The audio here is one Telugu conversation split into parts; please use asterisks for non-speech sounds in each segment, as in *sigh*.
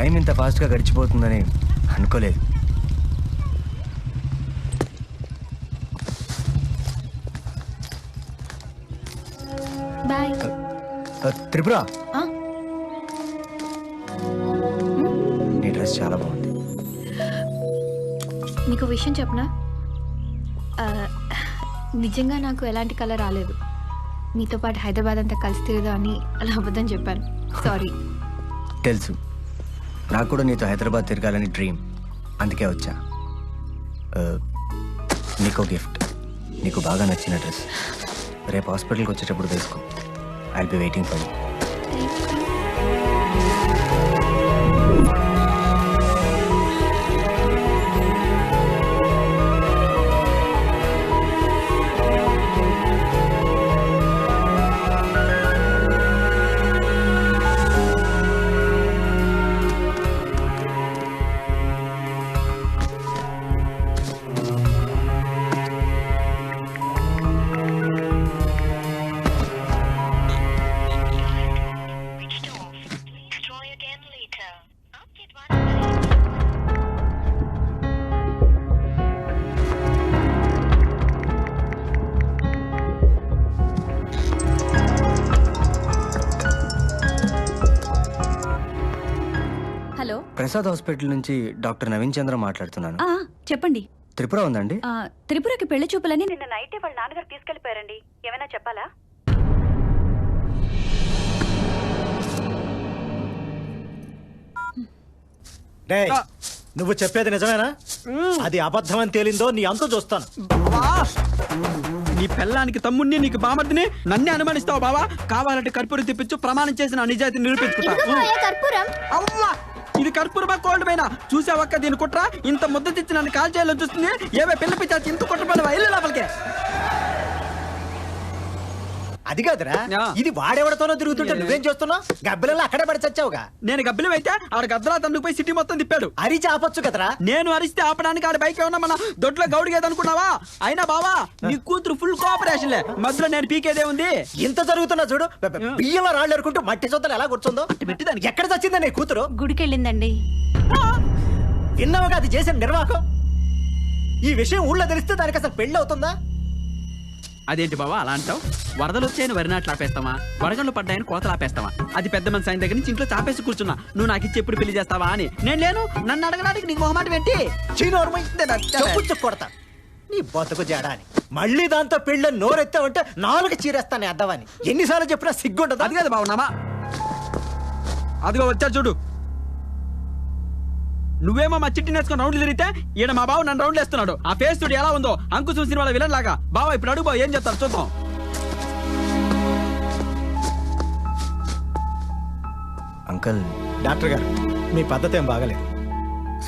టైం ఇంత ఫాస్ట్గా గడిచిపోతుందని అనుకోలేదు. బాయ్. త్రిపుర. ఆ? నీ డ్రెస్ చాలా బాగుంది. నీకు విషయం చెప్పనా? ఆ, నిజంగా నాకు ఎలాంటి కలర్ రాలేదు. మీతో పాటు హైదరాబాద్ అంతా కలిసి అని అలా అబద్ధం చెప్పాను. *laughs* సారీ తెలుసు. నాకు కూడా నీతో హైదరాబాద్ తిరగాలని డ్రీమ్ అందుకే వచ్చా. నీకో గిఫ్ట్ నీకు బాగా నచ్చిన డ్రెస్. రేపు హాస్పిటల్కి వచ్చేటప్పుడు వేసుకో. I be waiting for you Prasad hospital నుంచి డాక్టర్ నవీన్ చంద్ర మాట్లాడుతున్నాను. ఆ, చెప్పండి. త్రిపుర ఉందండి? ఆ, త్రిపురకి పెళ్ళి చూపులని నిన్న నైటే వాళ్ళ నాన్నగారు తీసుకెళ్ళిపోయారండి ఏమైనా చెప్పాలా? నువ్వు చెప్పేది నిజమేనా? అది అబద్ధం అని తేలిందో నీ అంతు చూస్తాను! నీ పెళ్ళానికి తమ్ముడిని నీకు బామర్దిని నన్నే అనుమానిస్తావు బావా? కావాలంటే కర్పూరం తెప్పించు ప్రమాణం చేసి నా నిజాయితీ నిరూపించుకుంటా. కర్పూరం? అవ్వా ఇది కర్పూరమా కోల్డ్ పైన చూసావక్క దీని కుట్ర? ఇంత ముద్ద తెచ్చి నన్ను కాల్ చేయాలని చూస్తుంది. ఏమే పిల్ల పిచ్చాచి ఇంత కుట్రపడి ఇల్లు లోపలికే. అది కాదురా. ఇది వాడెవడతోనో తిరుగుతుంటే నువ్వేం చేస్తున్నావు? గబ్బిలలో అక్కడే పడి చచ్చావుగా. నేను గబ్బిలం అయితే ఆడ గద్దలా పోయి సిటీ మొత్తం తిప్పాడు. అరిచి ఆపొచ్చు కదరా. నేను అరిస్తే ఆపడానికి ఆడ బైక్ ఏమన్నా మన దొడ్లో గౌడిగేది అనుకున్నావా? అయినా బావా నీ కూతురు ఫుల్ కోఆపరేషన్ లే. మధ్యలో నేను పీకేదే ఉంది. ఇంత జరుగుతున్నా చూడు. బె- బె- బియ్యంలో రాళ్ళు ఎరుకుంటూ మట్టి సొత్తలు ఎలా కూర్చుందో? పెట్టిదానికి. ఎక్కడ చచ్చిందా నీ కూతురు? గుడికెళ్ళిందండి. విన్నావుగా అది చేసిన నిర్వాహకం? ఈ విషయం ఊళ్ళో తెలిస్తే దానికి అసలు పెళ్ళి అవుతుందా అదేంటి బావా అలా అంటావు? వరదలు వచ్చాయని వరి నాట్లు ఆపేస్తావా? వడగళ్ళు పడ్డాయని కోతలు ఆపేస్తావా? అది పెద్ద మనిషి ఆయన దగ్గర నుంచి ఇంట్లో చాపేసి కూర్చున్నా. నువ్వు నాకు ఇచ్చి ఎప్పుడు పెళ్ళి చేస్తావా అని. నేను లేను. నన్ను అడగడానికి నీకు మొహమాట ఏంటి చెప్పు కొడతా. నీ బతుకు జడా అని. మళ్ళీ దాంతో పెళ్ళి నోరెత్తావంటే నాలుగు చీరేస్తాను అద్దవాని. ఎన్నిసార్లు చెప్పినా సిగ్గుండదా? అది కాదు బావ నామా. అదిగో వచ్చా చూడు. నువ్వేమో మా చిట్టి నేర్చుకుని రౌండ్లు తిరిగితే ఈయన మా బావ నన్ను రౌండ్లు వేస్తున్నాడు. ఆ ఫేస్ చూడు ఎలా ఉందో. అంకు చూసిన వాళ్ళ విలన్ లాగా. బావ ఇప్పుడు అడుగు ఏం చెప్తారు చూద్దాం. అంకల్ డాక్టర్ గారు మీ పద్ధతి ఏం బాగలేదు.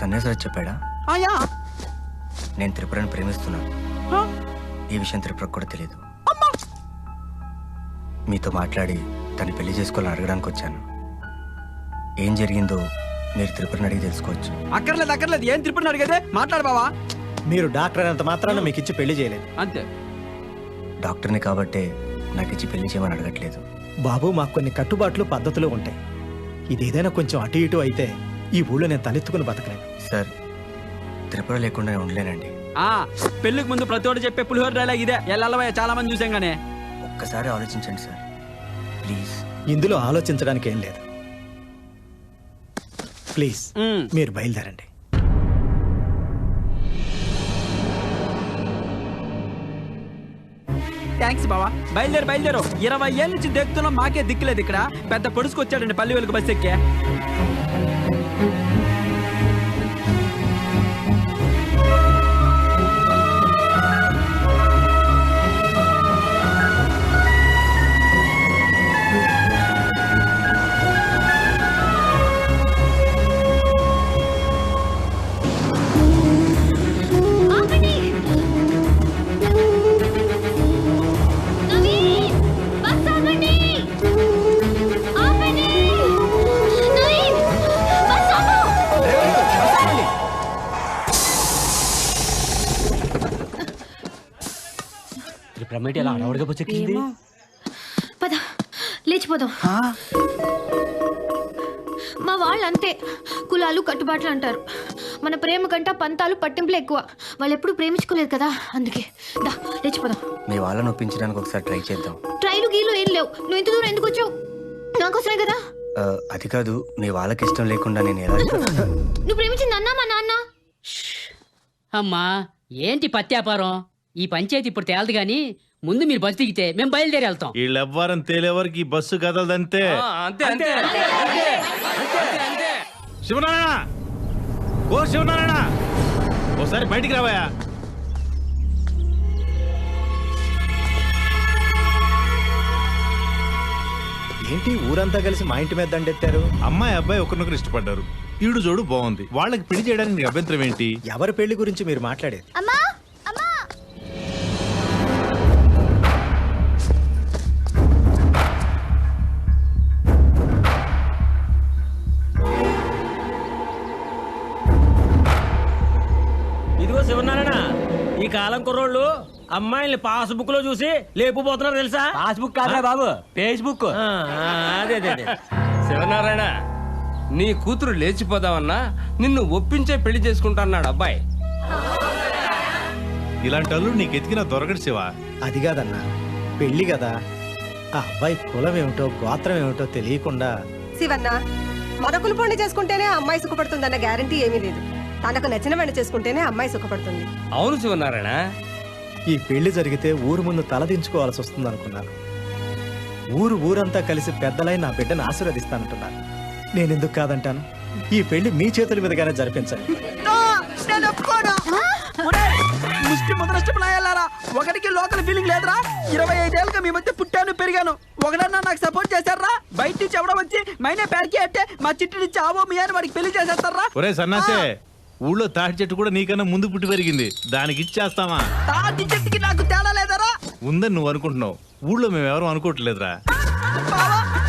సన్యాసరాజ్ చెప్పాడా? ఆయా నేను త్రిపురని ప్రేమిస్తున్నాను? ఈ విషయం త్రిపురకు కూడా తెలియదు. మీతో మాట్లాడి తను పెళ్ళి చేసుకోవాలని అడగడానికి వచ్చాను ఏం జరిగిందో మీరు త్రిపురని అడిగి తెలుసుకోవచ్చు. అక్కర్లేదు అక్కర్లేదు. ఏం తిరుపతి అడిగేదే? మాట్లాడు బావా. మీరు డాక్టర్ అయినంత మాత్రాన మీకు ఇచ్చి పెళ్ళి చేయలేదు. అంతే. డాక్టర్ని కాబట్టే నాకు ఇచ్చి పెళ్ళి చేయమని అడగట్లేదు. బాబు మాకు కొన్ని కట్టుబాట్లు పద్ధతులు ఉంటాయి. ఇదేదైనా కొంచెం అటు ఇటు అయితే ఈ ఊళ్ళో నేను తలెత్తుకుని బతకలేను. సార్ త్రిపుర లేకుండా నేను ఉండలేనండి. ఆ పెళ్ళికి ముందు ప్రతి ఒక్కటి చెప్పే పులిహోర డైలాగ్ ఇదే. ఎల్లవయ్య చాలా మంది చూసాం గానే ఒక్కసారి ఆలోచించండి సార్. ప్లీజ్. ఇందులో ఆలోచించడానికి ఏం లేదు. ప్లీజ్. మీరు బయలుదేరండి. థ్యాంక్స్ బావా. బయలుదేరు బయలుదేరు. ఇరవై ఏళ్ళ నుంచి దిక్కుతున్నాం మాకే దిక్కులేదు ఇక్కడ. పెద్ద పొడుచుకొచ్చాడండి పల్లి వెలుగు బస్ ఎక్కే. ఏమో. పద లేచిపోదాం. మా మా వాళ్ళు అంతే కులాలు కట్టుబాట్లు అంటారు. మన ప్రేమ కంట పంతాలు పట్టింపులు ఎక్కువ. వాళ్ళు ఎప్పుడు ప్రేమించుకోలేదు కదా అందుకే. దా లేచిపోదాం. మీ వాళ్ళని ఒప్పించడానికి ఒకసారి ట్రై చేద్దాం. ట్రైలు గీలు ఏం లేవు. నువ్వు ఇంత దూరం ఎందుకు వచ్చావు? నాకోసమే కదా. అది కాదు మీ వాళ్ళకి ఇష్టం లేకుండా నేను ఎలా నువ్వు ప్రేమించింది అన్నా మా నాన్న? అమ్మా ఏంటి పత్యాపారం? ఈ పంచాయతీ ఇప్పుడు తేలదు గాని ముందు మీరు బస్ దిగితే మేము బయలుదేరి వెళ్తాం. వీళ్ళెవ్వరం తేలేవరకు ఈ బస్సు కదలదంతే. శివనారాయణ! ఓ శివనారాయణ! ఓసారి బయటికి రావయ్యా. ఏంటి ఊరంతా కలిసి మా ఇంటి మీద దండెత్తారు? అమ్మాయి అబ్బాయి ఒకరినొకరు ఇష్టపడ్డారు. ఈడు జోడు బాగుంది. వాళ్ళకి పెళ్ళి చేయడానికి నీకు అభ్యంతరం ఏంటి? ఎవరి పెళ్ళి గురించి మీరు మాట్లాడేది? అమ్మా కుర్రోళ్ళు అమ్మాయిల్ని పాస్బుక్లో చూసి లేపుపోతున్నారు తెలుసా? పాస్బుక్ కాదురా బాబు ఫేస్బుక్. ఆ, ఆ, అదే అదే. శివనారాయణ నీ కూతురు లేచిపోదామన్నా నిన్ను ఒప్పించే పెళ్ళి చేసుకుంటా అన్నాడు అబ్బాయి. ఇలాంటి అల్లుడు నీకు ఎతికిన దొరకడు శివ. అది కాదన్నా పెళ్ళి కదా. ఆ అబ్బాయి కులం ఏమిటో గోత్రం ఏమిటో తెలియకుండా శివన్న మన కులపోండి చేసుకుంటేనే అమ్మాయి సుఖపడుతుందన్న గ్యారంటీ ఏమీ లేదు. తనకు నచ్చిన వెంట చేసుకుంటేనే అమ్మాయి సుఖపడుతుంది. అవును శివనారాయణ. ఈ పెళ్ళి జరిగితే ఊరు ముందు తలదించుకోవాల్సి వస్తుంది అనుకున్నాను ఊరు ఊరంతా కలిసి పెద్దలై నా బిడ్డను ఆశీర్వదిస్తానంటున్నారు. నేనెందుకు కాదంటాను? ఈ పెళ్ళి మీ చేతుల మీదుగానే నేను ముష్టి ముదరష్టపులాయాలారా ఒకరికి లోకల్ ఫీలింగ్ లేదురా. ఇరవై ఐదేళ్ళుగా మీ మధ్య పుట్టాను పెరిగాను. ఒకడన్నా నాకు సపోర్ట్ చేశారా బయట నుంచి ఎవడో వచ్చి మైనే పేరుకి అంటే మా చిట్టి నుంచి ఆవో మీ అని వాడికి పెళ్ళి చేసేస్తారా ఒరే సన్నాసే ఊళ్ళో తాటి చెట్టు కూడా నీకన్నా ముందు పుట్టి పెరిగింది. దానికి ఇచ్చేస్తామా తాటి చెట్టుకి నాకు తేడా లేదరా. ఉందని నువ్వు అనుకుంటున్నావు. ఊళ్ళో మేము ఎవరు అనుకోవట్లేదురా.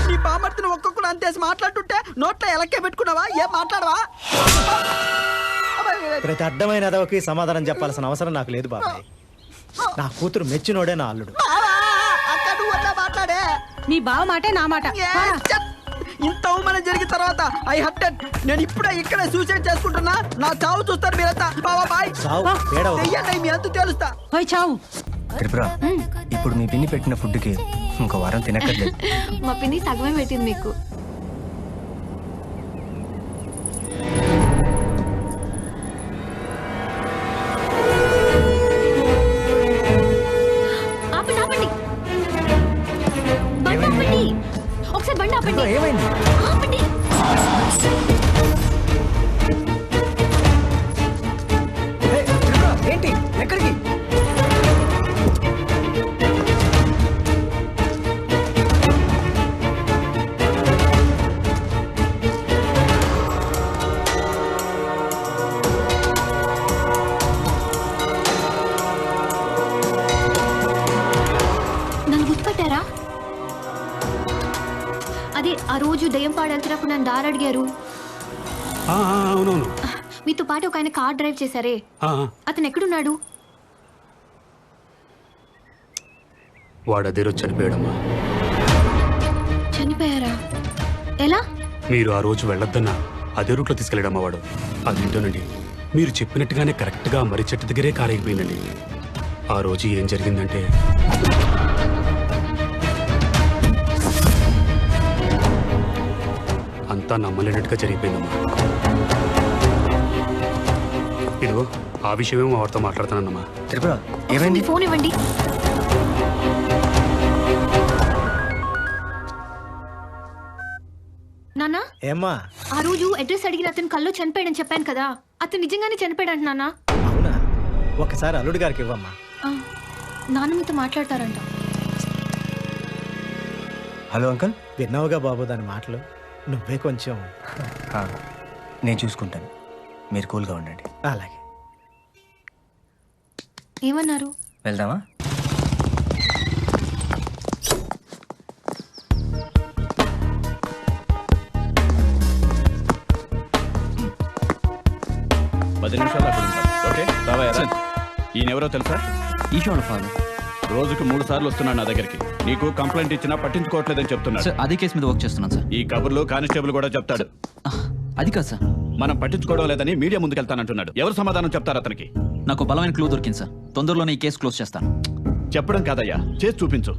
నీ బామర్తిని ఒక్కొక్కడు అంతేసి మాట్లాడుతుంటే నోట్లో ఎలక్కే పెట్టుకున్నావా? ఏం మాట్లాడవా? ప్రతి అడ్డమైన అదవకి సమాధానం చెప్పాల్సిన అవసరం నాకు లేదు బాబాయ్. నా కూతురు మెచ్చినోడే నా అల్లుడు. నీ బావ మాటే నా మాట. ఇంత అవమానం జరిగిన తర్వాత ఐ హర్టెడ్ నేను ఇప్పుడే ఇక్కడే సూసైడ్ చేసుకుంటున్నా. నా చావు చూస్తారు మీరంతా. బాయ్. మీ అంతు తెలుస్తా. పోయి చావు. త్రిపుర ఇప్పుడు మీ పిన్ని పెట్టిన ఫుడ్కి ఇంకో వారం తినక్కర్లేదు. మా పిన్ని సగమే పెట్టింది మీకు. దారి అడిగారు అవునవును. మీతో పాటు ఒక ఆయన కార్ డ్రైవ్ చేశారే. అతను ఎక్కడున్నాడు? వాడు అదే రోజు చనిపోయాడమ్మా. చనిపోయారా? ఎలా? మీరు ఆ రోజు వెళ్ళొద్దన్నా అదే రూట్లో తీసుకెళ్ళాడమ్మా వాడు. అదేంటోనండి మీరు చెప్పినట్టుగానే కరెక్ట్గా మర్రి చెట్టు దగ్గరే కారైపోయిందండి ఆ రోజు ఏం జరిగిందంటే అంతా నమ్మలేనట్టుగా జరిగిపోయిందమ్మా. ఇదిగో ఆ విషయమే మా వాడితో మాట్లాడుతానమ్మా త్రిపుర ఏమైంది? ఫోన్ ఇవ్వండి. నాన్న ఏమ్మా? ఆ రోజు అడ్రస్ అడిగిన అతను కల్లో చనిపోయాడని చెప్పాను కదా. అతను నిజంగానే చనిపోయాడు అంటున్నానా అవునా? ఒకసారి అల్లుడి గారికి ఇవ్వమ్మా. నాన్న మీతో మాట్లాడతారంట. Hello uncle. విన్నావుగా బాబు దాని మాటలు? నువ్వే కొంచెం ఆ, నేను చూసుకుంటాను. మీరు కూల్గా ఉండండి. అలాగే. ఏమన్నారు? వెళ్దామా? పది నిమిషాలు అక్కడ ఉంటాను ఓకే? ఈయనెవరో తెలుసా? ఈశ్వరుడు ఫాదర్. రోజుకు మూడు సార్లు వస్తున్నాడు నా దగ్గరికి. నీకు కంప్లైంట్ ఇచ్చినా పట్టించుకోవట్లేదని చెప్తున్నాడు. సార్ అదే కేసు మీద వర్క్ చేస్తున్నాను సార్. ఈ కబుర్లు కానిస్టేబుల్ కూడా చెప్తాడు. అది కాదు సార్. మనం పట్టించుకోవడం లేదని మీడియా ముందుకెళ్తానంటున్నాడు. ఎవరు సమాధానం చెప్తారు అతనికి? నాకు బలమైన క్లూ దొరికింది సార్. తొందరలోనే ఈ కేసు క్లోజ్ చేస్తాను. చెప్పడం కాదయ్యా. చేసి చూపించు.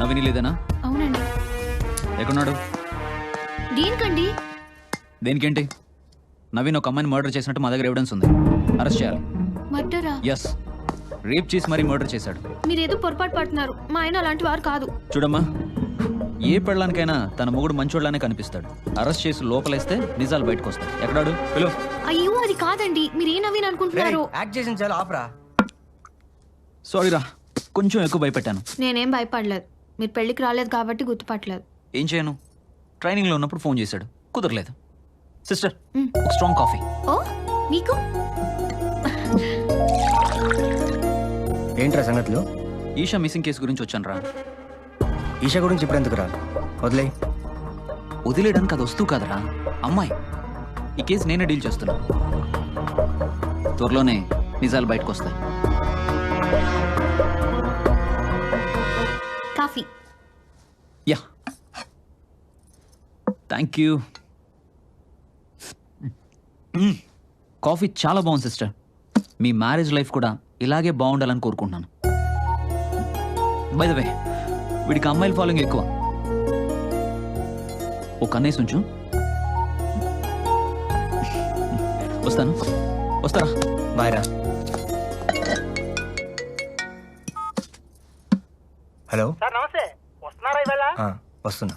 నవీని లేదేనా అవునండి. ఎక్కడున్నాడు? దేనికండి? దేనికేంటి? నవీన్ ఒక అమ్మాయిని మర్డర్ చేసినట్టు మా దగ్గర ఎవిడెన్స్ ఉంది. అరెస్ట్ చేయాలి. మర్డరా ఎస్ రేప్ చేసి మరీ మర్డర్ చేశాడు. మీరేదో పొరపాటు పడుతున్నారు. మా ఆయన అలాంటి వారు కాదు. చూడమ్మా ఏ పెళ్ళానికైనా తన మొగుడు మంచోళ్ళనే కనిపిస్తాడు. అరెస్ట్ చేసి లోపలేస్తే నిజాలు బయటకు వస్తాయి ఎక్కడాడు? పిలు. అయ్యో అది కాదండి. మీరు ఏ నవీన్ అనుకుంటున్నారు? యాక్ట్ చేసిన చాలా ఆపరా సారీ రా కొంచెం ఎక్కువ భయపెట్టాను. నేనేం భయపడలేదు. మీరు పెళ్ళికి రాలేదు కాబట్టి గుర్తుపట్టలేదు. ఏం చేయను? ట్రైనింగ్లో ఉన్నప్పుడు ఫోన్ చేశాడు. కుదరలేదు. సిస్టర్. ఒక స్ట్రాంగ్ కాఫీ. ఓ మీకు? ఏంట్రా సంగతులు? ఈషా మిస్సింగ్ కేసు గురించి వచ్చాను రా ఈషా గురించి ఇప్పుడు ఎందుకు రా వదిలే. వదిలేయడానికి అది వస్తూ కాదరా. అమ్మాయి. ఈ కేసు నేనే డీల్ చేస్తున్నా. త్వరలోనే నిజాలు బయటకు వస్తాయి coffee. Yeah. Thank you. Coffee చాలా బాగుంది సిస్టర్. మీ మ్యారేజ్ లైఫ్ కూడా ఇలాగే బాగుండాలని కోరుకుంటున్నాను. బై ద వే వీడికి అమ్మాయిల ఫాలోయింగ్ ఎక్కువ. ఓ కన్నేసి ఉంచు వస్తాను. వస్తారా? బాయ్ రా. హలో. సార్ నమస్తే. వస్తున్నారా ఇవాళ? వస్తున్నా.